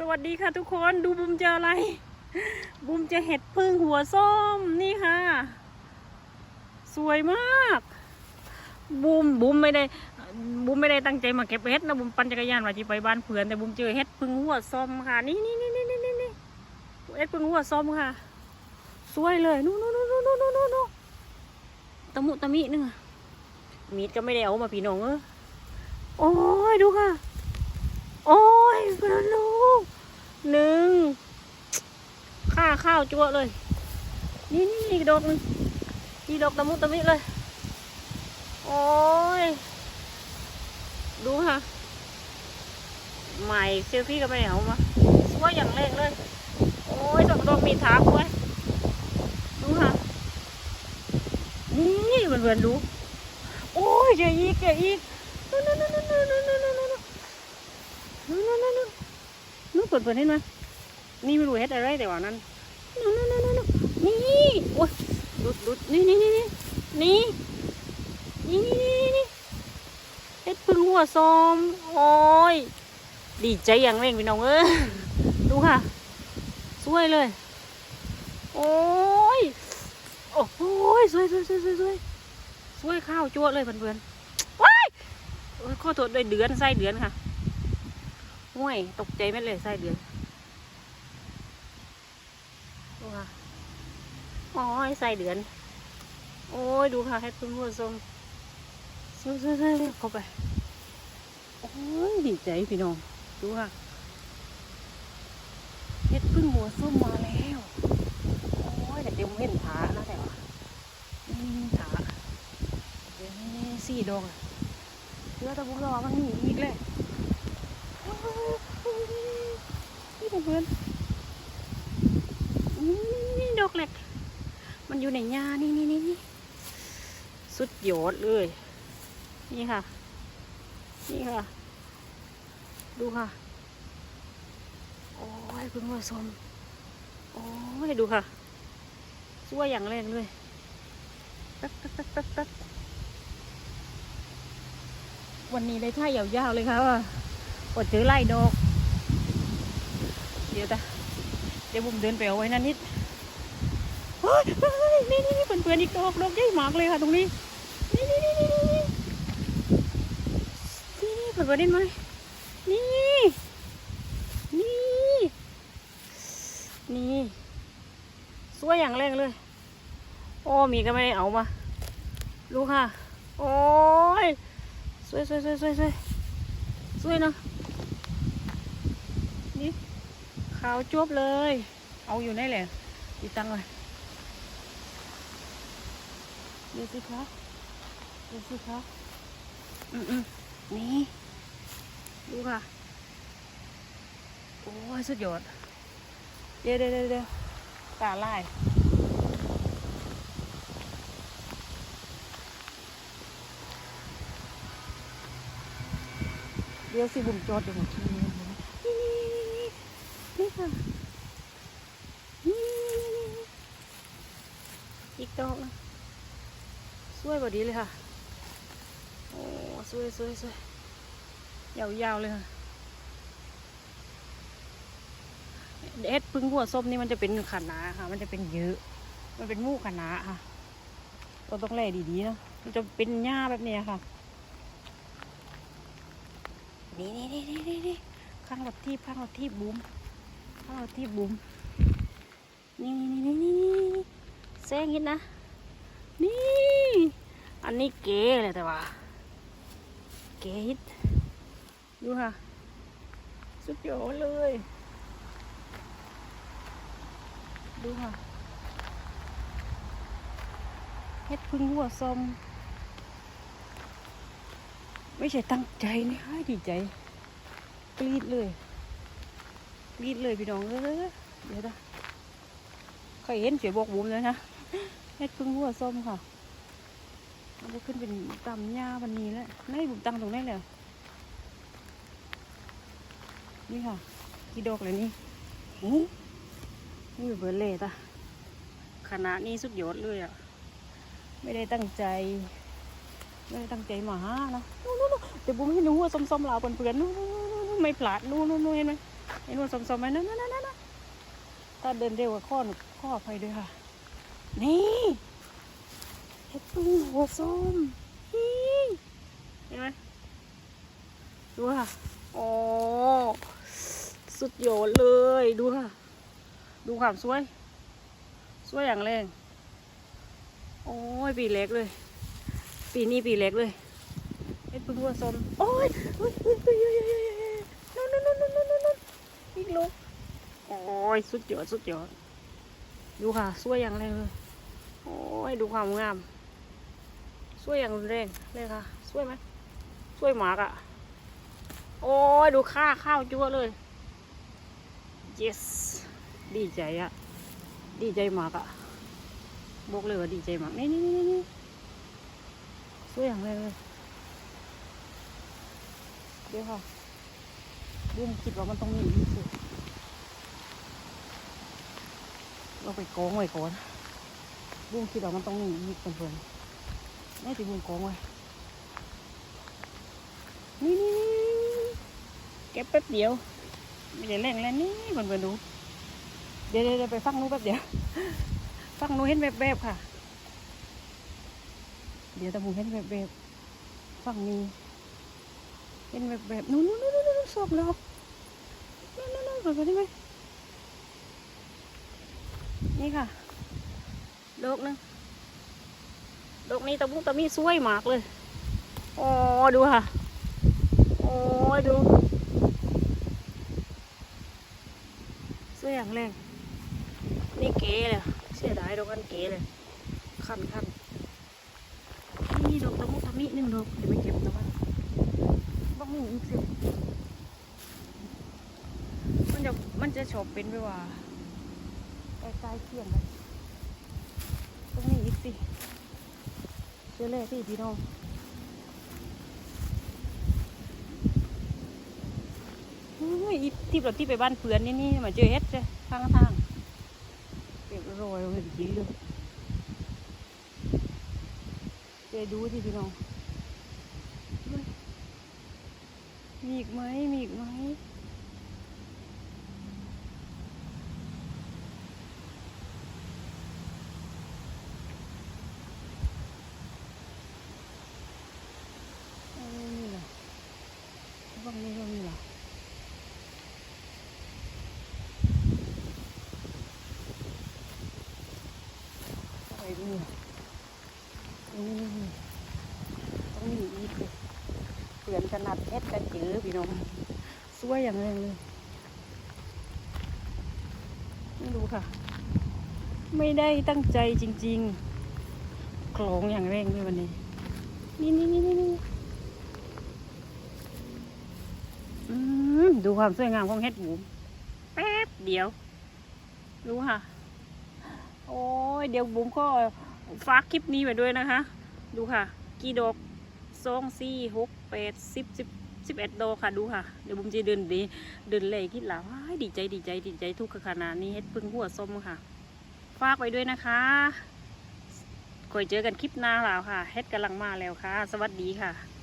สวัสดีค่ะทุกคนดูบุมเจออะไร บุมเจะเห็ดพึ่งหัวส้มนี่ค่ะ สวยมาก บุมบุมไม่ได้ บุมไม่ได้ตั้งใจมาเก็บเห็ดนะบุมปั่นจักรยานมาที่ไปบ้านเพื่อนแต่บุมเจอเห็ดพึ่งหัวส้มค่ะนี่นี่นี่นี่นี่นี่นี่เห็ดพึ่งหัวส้มค่ะ สวยเลยนู่นนู่นนู่นนู่นนู่นนู่นตะมุตะมินึงมีดก็ไม่ได้เอามาพี่น้องเออโอ้ยดูค่ะ โอ้ยพระลู หนึ่งข้าข้าวจั่วเลย นี่นี่นี่ดอกนึงนี่ดอกตะมุตะมิเลย โอ้ย ดูค่ะใหม่เซลฟี่ก็ไม่ได้เอามาสวยอย่างแรกเลย โอ้ยดอกดอกมีทางไว้ยดูค่ะนี่เพื่อนๆดู โอ้ยเจออีกเจออีกนู่นนู่นนู่นนู่นนู่น เปิดเปิดเห็นไหมนี่ไม่รู้เฮ็ดอะไรแต่ว่านั้นนู่นนู่นนู่นนี่โอ้ยดุดดุดนี่นี่นี่นี่นี่นี่นี่เฮ็ดพึ่งหัวซอมโอ้ยดีใจอย่างแม่งพี่น้องเออดูค่ะสวยเลย โอ้ยโอ้ยหสวยสวยสวยสวยสวยสวยข้าวจั่วเลยเพื่อนๆว้ายโอ้ยข้อตัวด้วยเดือนไส้เดือนค่ะ ห่วยตกใจไม่เลยไส้เดือนดูค่ะอ้ยไส้เดือน โอ้ยดูค่ะให้พึ่งหัวส้มสู้สู้สู้เข้าไปโอ้ยดีใจพี่น้องดูค่ะเฮ็ดพึ่งหัวส้มมาแล้วโอ้ยแต่เดี๋ยวเห็นขานะแต่ว่านี่ขาเดี๋ยวนี่สี่ดอกเพื่อตะบุกรอมันมีอีกเลย นี่เพื่อนนี่ดอกเล็กมันอยู่ในหญ้านี่นี่นี่นี่สุดยอดเลย นี่ค่ะ นี่ค่ะ ดูค่ะ โอ้ยเพิ่งมาชมโอ้ยดูค่ะสวยอย่างแรงเลยตักตักตักตักตักวันนี้ได้ท่ายาวๆเลยค่ะว่า อดเจอไล่ดอก เดี๋ยวจ้ะเดี๋ยวบุมเดินไปเอาไว้นั่นนิดเฮ้ยนี่นี่นี่เพื่อนๆอีกดอกดอกใหญ่มากเลยค่ะตรงนี้ นี่นี่นี่นี่นี่นี่นี่เพื่อนๆได้ไหมนี่ นี่ นี่ สวยอย่างแรงเลย โอ้มีก็ไม่ได้เอามาลูกค่ะ โอ้ยสวยสวยสวยสวยสวยสวยนะ นี่ขาวจวบเลย เอาอยู่ในแหละติดตังไว้เดี๋ยวสิคะเดี๋ยวสิคะอืมอืมนี่ดูค่ะ โอ้ยสุดยอด เดี๋ยวเดี๋ยวเดี๋ยวเดี๋ยวตาลายเดี๋ยวสิบุ่มจอดอยู่หมดที่นี่นี่นี่ค่ะนี่อีกดอกนะส วยกว่าดีเลยค่ะ โอ้สวยสวยสวยยาวๆเลยค่ะเอ็ดพึ่งหัวส้มนี่มันจะเป็นขนาค่ะ มันจะเป็นเยอะ มันเป็นมูขนาค่ะเราต้องแล่ดีๆนะมันจะเป็นหญ้าแบบนี้ค่ะนี่นี่นี่นี่นี่นี่ข้างรถที่ข้างรถที่บุ้มข้างรถที่บุ้มนี่นี่นี่นี่นี่แซงยิดนะ นี่ อันนี้เก๋เลยแต่ว่า เก๋ดูค่ะ สุดยอดเลย ดูค่ะเฮ็ดพึ่งหัวสมไม่ใช่ตั้งใจนี่ค่ะดีใจกรีดเลยกรีดเลยพี่น้องเอ้ยเดี๋ยวนะใครเห็นเสียบอกบุ้มเลยนะเฮ็ดพึ่งหัวสมค่ะ เอาไปขึ้นเป็นตำหญ้าวันนี้แล้วนี่บุ้มตั้งตรงนี้เลยนี่ค่ะกี่ดอกเลยนี่อู้นี่เบอร์เลตอะคณะนี้สุดยอดเลยอะไม่ได้ตั้งใจ ไม่ได้ตั้งใจมาหานะนู่นนู่นนู่นแต่บุ้มให้หนูว่าส้มๆเหลาเพื่อนๆนู่นนู่นนู่นนู่นไม่พลาดนู่นนู่นนู่นเห็นไหมเห็นว่าสมๆไหมนั่นนั่นนั่นถ้าเดินเร็วกว่าข้อหนูข้อไปด้วยค่ะ นี่ เห็ดพึ่งหัวส้มเห็นไหมดูค่ะโอ้สุดยอดเลยดูค่ะ ดูความสวย สวยอย่างแรง โอ้ยปีเล็กเลย ปีนี้ปีเล็กเลยเฮ็ดพึ่งหัวส้มโอ้ยเฮ้ยเฮ้ยเฮ้ยเฮ้ยเฮ้ยเฮ้ยนู่นนู่นนู่นนู่นนู่นนู่นอีกลูกโอ้ยสุดยอดสุดยอดดูค่ะสวยอย่างแรงเลยโอ้ยดูความงาม สวยอย่างรุนแรงเลยค่ะสวยไหมสวยหมากอะ่ะ โอ้ยดูข้าข้าวจั่วเลย yes ดีใจอะดีใจมากอะบอกเลยว่าดีใจมาก นี่นี่นี่นี่สวยอย่างแรงเลยเดี๋ยวค่ะบุ้มคิดว่ามันต้องมีอีกสิเราไปโกงไว้ก่อนบุ้มคิดว่ามันต้องมีอีกเพื่อน นี่ที่บุ้มโกงไว้นี่นี่นี่นี่เก็บแป๊บเดียว ไม่ได้แรงแล้วนี่เพื่อนๆดู เดี๋ยวเดี๋ยวเดี๋ยวไปฟังนู้นแป๊บเดียว ฟังนู้นเห็นแบบแบบๆค่ะ เดี๋ยวตะมูเห็นแบบแบบๆฟังนี้เห็นแบบแบบๆนู้นนู้นนู้นนู้นนู้นศพเรานู้นนู้นนู้นเห็นไหมนี่ค่ะดอกหนึง ดอกนี้ตะมุตะมีสวยมากเลยโอ้ดูค่ะ โอ้ดูสวยอย่างแรงนี่เก๋เลยเสียดายดอกอันเก๋เลยคันคันนี่ดอกตะมุตะมีหนึ่งดอกเดี๋ยวไปเก็บตะวันบ้องมีอีกสิมันจะมันจะชอบเป็นไปว่าใกล้ๆเคียงกันต้องมีอีกสิ เจอเลยสิพี่น้องอุ้ยที่เราที่ไปบ้านเพื่อนนี่นี่มาเจอเฮ็ดเลยทางทางเก็บโรยเลยจีเลยเจอดูสิพี่น้องมีอีกไหมมีอีกไหมเอ้ยนี่เหรอบ้างนี่ก็มีเหรออะไรนี่เหรอนี่นี่นี่ต้องมีอีกเลย เปลี่ยนขนาดเอ็ดกันจือพี่น้องสวยอย่างแรงเลยไม่รู้ค่ะ ไม่ได้ตั้งใจจริงๆคลองอย่างแรงเลยวันนี้นี่นี่นี่นี่นี่ดูความสวยงามของเฮ็ดหมูแป๊บเดียวดูค่ะ โอ้ยเดี๋ยวบุ๋มก็ฝากคลิปนี้ไว้ด้วยนะคะ ดูค่ะ กี่ดอก สองสี่หกแปดสิบสิบสิบเอ็ดโดค่ะดูค่ะ เดี๋ยวบุ้มจะเดินดีเดินเลยคิดแล้วว้ายดีใจดีใจดีใจทุกขนาดนี้เฮ็ดพึ่งหัวส้มค่ะฝากไว้ด้วยนะคะคอยเจอกันคลิปหน้าแล้วค่ะเฮ็ดกำลังมาแล้วค่ะ สวัสดีค่ะ